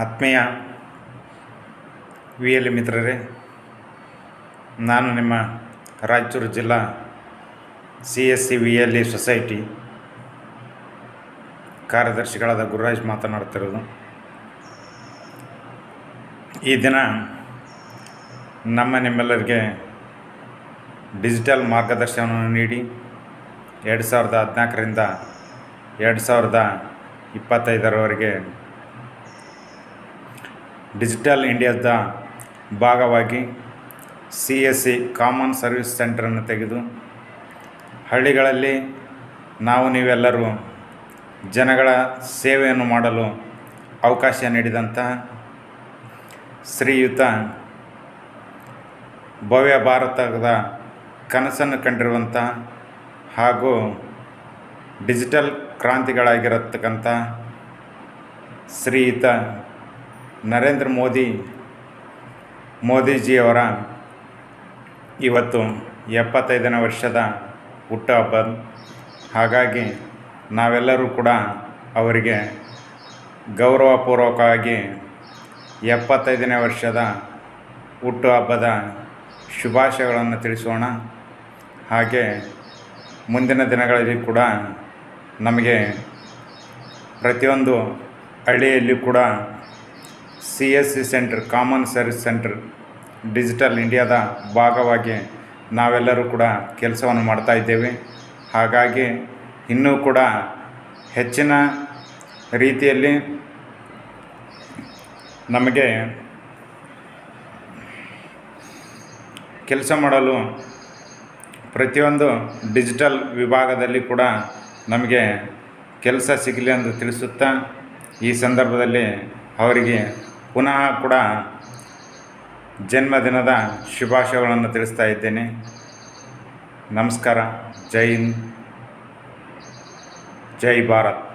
ಆತ್ಮೀಯ V L ಮಿತ್ರರೇ, ನಾನು ನಿಮ್ಮ ರಾಯಚೂರು ಜಿಲ್ಲಾ C S C V L E society ಕಾರ್ಯದರ್ಶಿಗಳಾದ ಗುರುರಾಜ್ ಮಾತನಾಡ್ತಿರೋದು ಈ ದಿನ ನಮ್ಮ ನಿಮ್ಮೆಲ್ಲರಿಗೆ ಡಿಜಿಟಲ್ ಮಾರ್ಗದರ್ಶನವನ್ನು ನೀಡಿ ಎರಡು ಸಾವಿರದ ಹದಿನಾಲ್ಕರಿಂದ ಎರಡು ಸಾವಿರದ ಇಪ್ಪತ್ತೈದರವರೆಗೆ ಡಿಜಿಟಲ್ ಇಂಡಿಯಾದ ಭಾಗವಾಗಿ C S C common service ಸೆಂಟರನ್ನು ತೆಗೆದು ಹಳ್ಳಿಗಳಲ್ಲಿ ನಾವು ನೀವೆಲ್ಲರೂ ಜನಗಳ ಸೇವೆಯನ್ನು ಮಾಡಲು ಅವಕಾಶ ನೀಡಿದಂತಹ ಶ್ರೀಯುತ ಭವ್ಯ ಭಾರತದ ಕನಸನ್ನು ಕಂಡಿರುವಂಥ ಹಾಗೂ ಡಿಜಿಟಲ್ ಕ್ರಾಂತಿಗಳಾಗಿರತಕ್ಕಂಥ ಶ್ರೀಯುತ ನರೇಂದ್ರ ಮೋದಿ, ಮೋದಿಜಿಯವರ ಇವತ್ತು ಎಪ್ಪತ್ತೈದನೇ ವರ್ಷದ ಹುಟ್ಟುಹಬ್ಬ ಹಾಗಾಗಿ ನಾವೆಲ್ಲರೂ ಕೂಡ ಅವರಿಗೆ ಗೌರವಪೂರ್ವಕವಾಗಿ ಎಪ್ಪತ್ತೈದನೇ ವರ್ಷದ ಹುಟ್ಟುಹಬ್ಬದ ಶುಭಾಶಯಗಳನ್ನು ತಿಳಿಸೋಣ. ಹಾಗೆ ಮುಂದಿನ ದಿನಗಳಲ್ಲಿ ಕೂಡ ನಮಗೆ ಪ್ರತಿಯೊಂದು ಹಳ್ಳಿಯಲ್ಲಿ ಕೂಡ C S C centre, common service centre, digital ಇಂಡಿಯಾದ ಭಾಗವಾಗಿ ನಾವೆಲ್ಲರೂ ಕೂಡ ಕೆಲಸವನ್ನು ಮಾಡ್ತಾ ಇದ್ದೇವೆ. ಹಾಗಾಗಿ ಇನ್ನೂ ಕೂಡ ಹೆಚ್ಚಿನ ರೀತಿಯಲ್ಲಿ ನಮಗೆ ಕೆಲಸ ಮಾಡಲು ಪ್ರತಿಯೊಂದು ಡಿಜಿಟಲ್ ವಿಭಾಗದಲ್ಲಿ ಕೂಡ ನಮಗೆ ಕೆಲಸ ಸಿಗಲಿ ಎಂದು ತಿಳಿಸುತ್ತಾ ಈ ಸಂದರ್ಭದಲ್ಲಿ ಅವರಿಗೆ ಪುನಃ ಕೂಡ ಜನ್ಮದಿನದ ಶುಭಾಶಯಗಳನ್ನು ತಿಳಿಸ್ತಾ ಇದ್ದೇನೆ. ನಮಸ್ಕಾರ. ಜೈ ಹಿಂದ್. ಜೈ ಭಾರತ್.